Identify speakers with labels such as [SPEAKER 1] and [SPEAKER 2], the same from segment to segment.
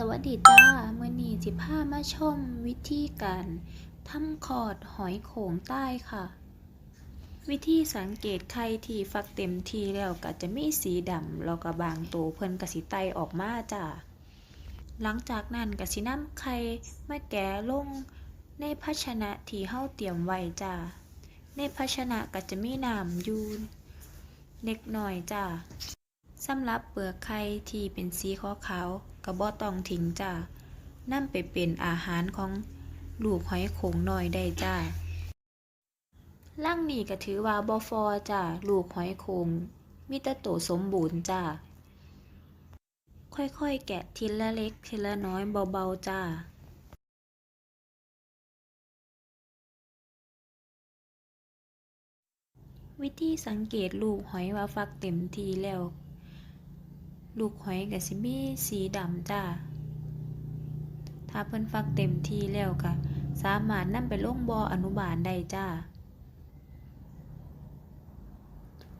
[SPEAKER 1] สวัสดีจ้าเมื่อนี้จิพามาชมวิธีการทำคอร์ดหอยโขงใต้ค่ะ วิธีสังเกตไข่ที่ฟักเต็มทีแล้วก็จะมีสีดำแล้วก็บางตัวเพิ่นกระสิไตออกมาจ้าหลังจากนั้นก็สินำไข่มาแกะลงในภาชนะที่เฮาเตรียมไว้จ้าในภาชนะก็จะมีน้ำยู่เล็กน้อยจ้าสำหรับเปลือกไข่ที่เป็นสีขาวๆ กระบอต้องทิ้งจ้านำไปเป็นอาหารของลูกหอยโขงน้อยได้จ้าล่างนี้ก็ถือว่าบอฟอจ้าลูกหอยโขงมีแต่โตสมบูรณ์จ้าค่อยๆ แกะทีละเล็กทีละน้อยเบาๆ จ้า วิธีสังเกตลูกหอยว่าฟักเต็มทีแล้ว ลูกหอยกับสิมีสีดำจ้า ถ้าเพิ่นฟักเต็มทีแล้วก็สามารถนำไปลงบ่ออนุบาลได้จ้า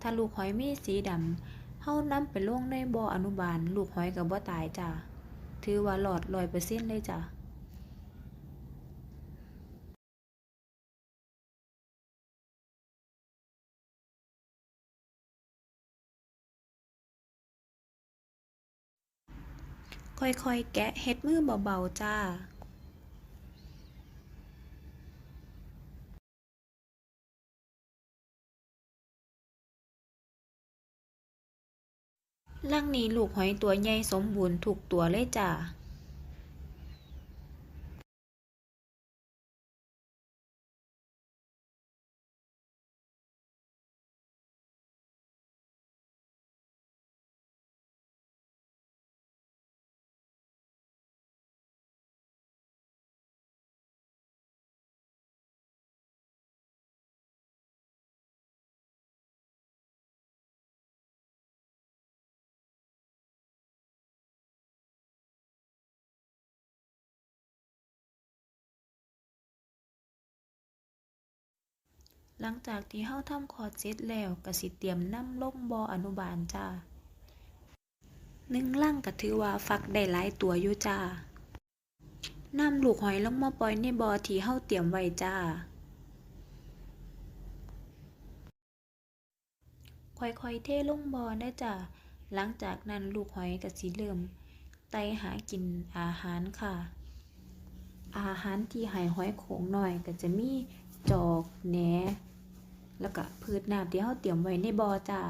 [SPEAKER 1] ถ้าลูกหอยมีสีดำเฮานำไปลงในบ่ออนุบาล ลูกหอยก็บ่ตายจ้า ถือว่าหลอดลอยไปเส้นเลยจ้า ค่อยๆ แกะเฮ็ดมือเบาๆ จ้าลังนี้ลูกหอยตัวใหญ่สมบูรณ์ถูกตัวเลยจ้า หลังจากที่เฮาทำคอร์ดเสร็จแล้วก็สิเตรียมนำลงบออนุบาลจ้าหนึ่งลังก็ถือว่าฟักได้หลายตัวอยู่จ้านำลูกหอยลงมาปล่อยในบ่อที่เฮาเตรียมไว้จ้าค่อยๆเทลงบ่อนะจ้ะหลังจากนั้นลูกหอยก็สิเริ่มไตหากินอาหารค่ะ อาหารที่ให้หอยโขงหน้อยก็จะมีจอกแหน แล้วก็พืชน้ำที่เฮาเตรียมไว้ในบ่อจ้า